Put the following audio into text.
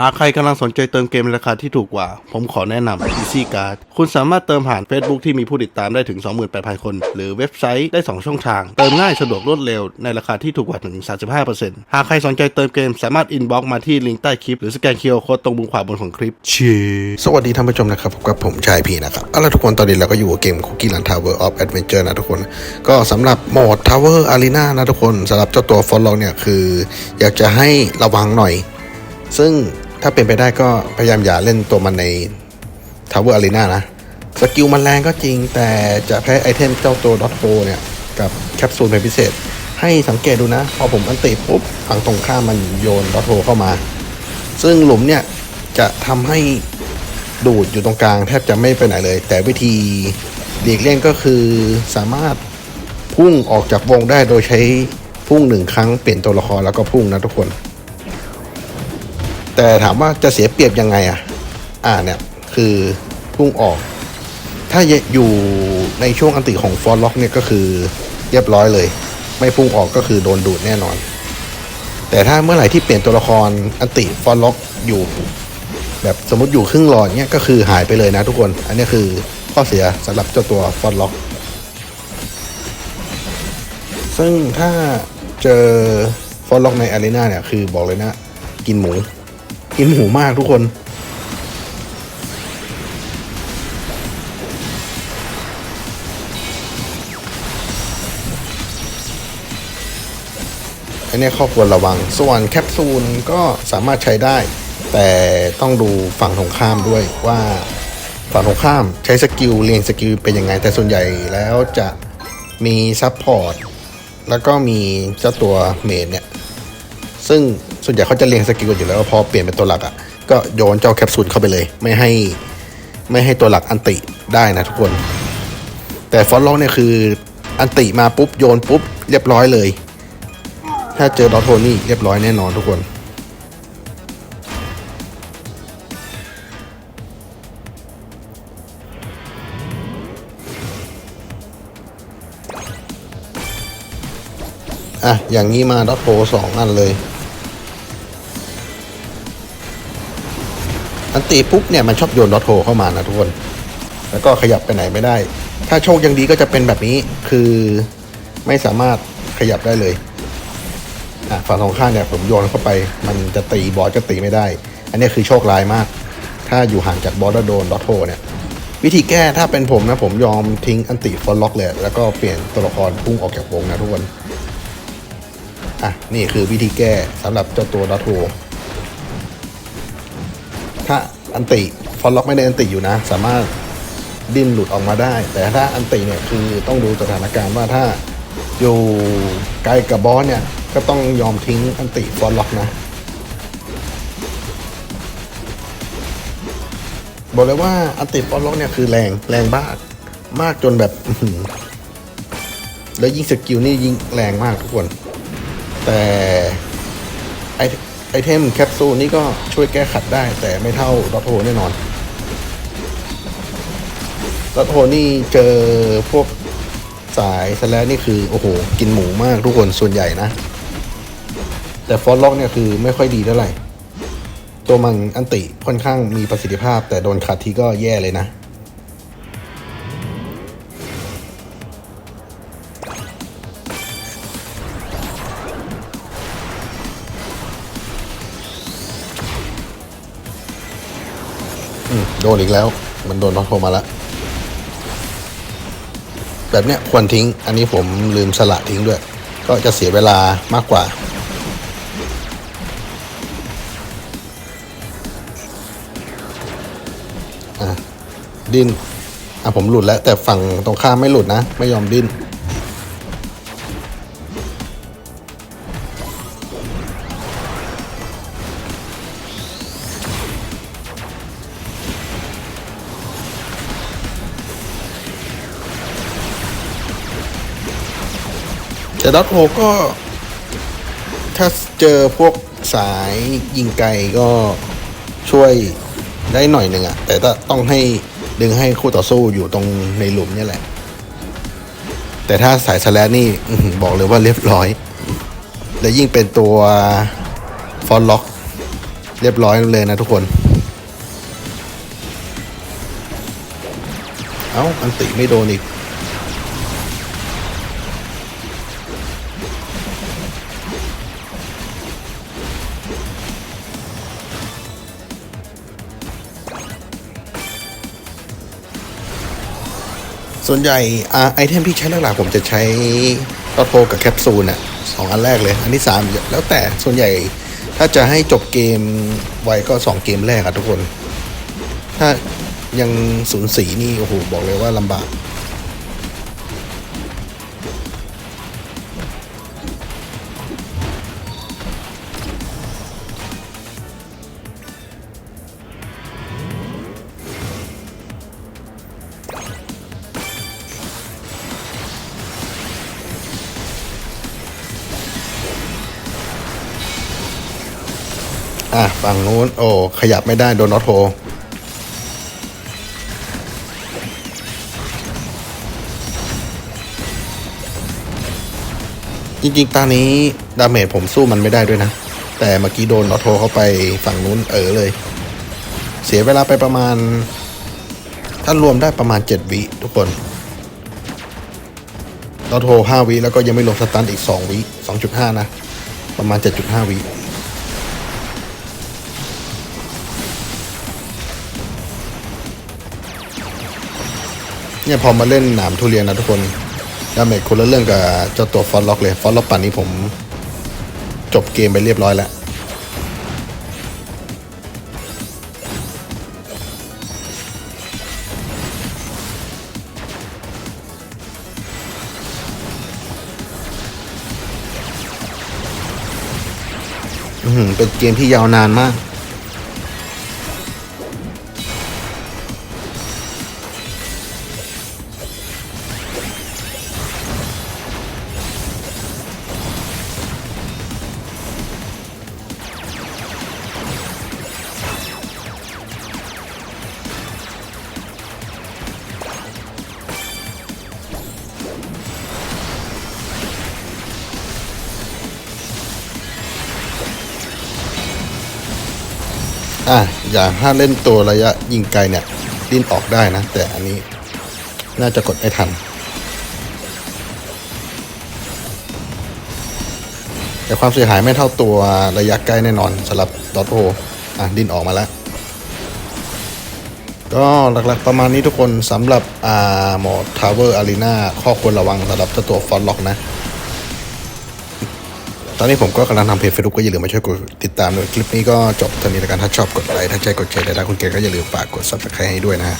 หากใครกำลังสนใจเติมเกมในราคาที่ถูกกว่า ผมขอแนะนำ Easy Card คุณสามารถเติมผ่าน Facebook ที่มีผู้ติดตามได้ถึง 28,000 คน หรือเว็บไซต์ได้ 2 ช่องทาง เติมง่ายสะดวกรวดเร็วในราคาที่ถูกกว่าถึง 35%หากใครสนใจเติมเกมสามารถอินบ็อกมาที่ลิงก์ใต้คลิป หรือสแกนเคอร์โค้ดตรงมุมขวาบนของคลิปเชีสวัสดีท่านผู้ชมนะครับพบกับผมชายพีนะครับเอาล่ะทุกคนตอนนี้เราก็อยู่กับเกม Cookie Run Tower of Adventure นะทุกคน ก็สำหรับโหมด Tower Arena นะทุกคนสำหรับเจ้าตัวฟอลล็อกเนี่ยคือ อยากจะให้ระวังหน่อย ซึ่ง ถ้าเป็นไปได้ก็พยายามอย่าเล่นตัวมันใน Tower Arena นะ สกิลมันแรงก็จริงแต่จะแพ้ไอเทมเจ้าตัวดอทโเนี่ย กับแคปซูลเป็นพิเศษ ให้สังเกตดูนะ พอผมอันติปุ๊บฝั่งตรงข้ามมันโยนดอทโเข้ามา ซึ่งหลุมเนี่ย จะทำให้ดูดอยู่ตรงกลางแทบจะไม่ไปไหนเลย แต่วิธีหลีกเลี่ยงก็คือสามารถพุ่งออกจากวงได้โดยใช้พุ่งหนึ่งครั้งเปลี่ยนตัวละครแล้วก็พุ่งนะทุกคน แต่ถามว่าจะเสียเปรียบยังไงอะ อ่าเนี่ยคือพุ่งออก ถ้าอยู่ในช่วงอันติของฟอร์ล็อกเนี่ยก็คือเรียบร้อยเลย ไม่พุ่งออกก็คือโดนดูดแน่นอน แต่ถ้าเมื่อไหร่ที่เปลี่ยนตัวละครอันติฟอร์ล็อกอยู่ แบบสมมติอยู่ครึ่งหลอดเนี่ยก็คือหายไปเลยนะทุกคน อันนี้คือข้อเสียสำหรับเจ้าตัวฟอร์ล็อก ซึ่งถ้าเจอฟอร์ล็อกในอารีนาเนี่ยคือบอกเลยนะ กินหมู กินหูมากทุกคนอันนี้ข้อควรระวัง ส่วนแคปซูลก็สามารถใช้ได้ แต่ต้องดูฝั่งตรงข้ามด้วยว่าฝั่งตรงข้ามใช้สกิลเรียงสกิลเป็นยังไง แต่ส่วนใหญ่แล้วจะมีซับพอร์ตแล้วก็มีเจ้าตัวเมนเนี่ย ซึ่ง ส่วนใหญ่เขาจะเรียงสกิลกันอยู่แล้วพอเปลี่ยนเป็นตัวหลักอะ่ะก็โยนเจ้าแคปซูลเข้าไปเลย ไม่ให้ไม่ให้ตัวหลักอันติได้นะทุกคน แต่ฟอนต์ล็อกเนี่ยคืออันติมาปุ๊บโยนปุ๊บเรียบร้อยเลย ถ้าเจอดอทโทนี่เรียบร้อยแน่นอนทุกคนอะอย่างนี้มาดอทโทสองอันเลย อันตีปุ๊บเนี่ยมันชอบโยนดอทโทเข้ามานะทุกคน แล้วก็ขยับไปไหนไม่ได้ ถ้าโชคยังดีก็จะเป็นแบบนี้คือไม่สามารถขยับได้เลยอะฝั่งตรงข้ามเนี่ยผมโยนเข้าไป มันจะตีบอสก็ตีไม่ได้ อันนี้คือโชคร้ายมาก ถ้าอยู่ห่างจากบอสแล้วโดนดอทโทเนี่ยวิธีแก้ถ้าเป็นผมนะผมยอมทิ้งอันติฟอลล็อกเลยแล้วก็เปลี่ยนตัวละครพุ่งออกจากวงนะทุกคน อะ นี่คือวิธีแก้สำหรับเจ้าตัวดอทโท ถ้าอันติฟอลล็อกไม่ได้อันติอยู่นะ สามารถดิ้นหลุดออกมาได้ แต่ถ้าอันติเนี่ยคือต้องดูสถานการณ์ว่าถ้าอยู่ไกลกับบอสเนี่ยก็ต้องยอมทิ้งอันติฟอลล็อกนะบอกเลยว่าอันติฟอลล็อกเนี่ยคือแรงแรงมากมากจนแบบแล้วยิงสกิลนี่ยิงแรงมากทุกคน แต่ไอไอเทมแค ปซูลนี่ก็ช่วยแก้ขัดได้ แต่ไม่เท่าดอทโทแน่นอนดอทโทนี่เจอพวกสายสแลนนี่คือ โอ้โห กินหมูมากทุกคนส่วนใหญ่นะ แต่ฟอสล็อกเนี่ยคือไม่ค่อยดีเท่าไหร่ ตัวมันอันติค่อนข้างมีประสิทธิภาพ แต่โดนขัดทีก็แย่เลยนะ โดนอีกแล้ว มันโดนน็อตโทมาแล้วแบบเนี้ยควรทิ้ง อันนี้ผมลืมสละทิ้งด้วย ก็จะเสียเวลามากกว่าอะดิ้นอะผมหลุดแล้ว แต่ฝั่งตรงข้ามไม่หลุดนะ ไม่ยอมดิ้น แต่ดอทโฮก็ ถ้าเจอพวกสายยิงไกลก็ช่วยได้หน่อยหนึ่งอะแต่ต้องให้ดึงให้คู่ต่อสู้อยู่ตรงในหลุมนี่แหละ แต่ถ้าสายสแลนนี่บอกเลยว่าเรียบร้อย และยิ่งเป็นตัวฟอนล็อก เรียบร้อยเลยนะทุกคน เอ้าอันติไม่โดนอีก ส่วนใหญ่อไอเทมที่ใช้หลักๆผมจะใช้ตอโทกับแคปซูลอะสองอันแรกเลย อันที่สามแล้วแต่ส่วนใหญ่ถ้าจะให้จบเกมไวก็สองเกมแรกอะทุกคน ถ้ายังสูนสีนี่โอ้โหบอกเลยว่าลำบาก อะฝั่งนู้นโอ้ขยับไม่ได้โดนนอตโทจริงๆตอนนี้ดาเมจผมสู้มันไม่ได้ด้วยนะ แต่เมื่อกี้โดนนอตโทเข้าไปฝั่งนู้นเออเลย เสียเวลาไปประมาณ ถ้ารวมได้ประมาณ 7 วิทุกคนนอตโท5วิแล้วก็ยังไม่รวมสตันอีก 2 วิ 2.5 นะ ประมาณ 7.5 วิ เนี่ยพอมาเล่นหนามทุเรียนนะทุกคนดาเมจคนละเรื่องกับเจ้าตัวฟอนล็อกเลย ฟอนล็อกปั่นนี้ผมจบเกมไปเรียบร้อยแล้วอื้อหือเป็นเกมที่ยาวนานมาก อะอย่างถ้าเล่นตัวระยะยิงไกลเนี่ยดิ้นออกได้นะ แต่อันนี้น่าจะกดไม่ทัน แต่ความเสียหายไม่เท่าตัวระยะใกล้แน่นอนสำหรับดอทโออะดิ้นออกมาแล้ว ก็หลักๆประมาณนี้ทุกคนสำหรับอ่าหมด Tower Arena ข้อควรระวังสำหรับเจ้าตัวฟอนล็อกนะ ตอนนี้ผมก็กำลังทำเพจเฟซบุ๊กก็อย่าลืมมาช่วยกดติดตามด้วยคลิปนี้ก็จบเท่านี้แล้วกันถ้าชอบกดไลค์ถ้าใจกดแชร์ได้ถ้าคุณเกดก็อย่าลืมฝากกดซับสไครต์ให้ด้วยนะฮะ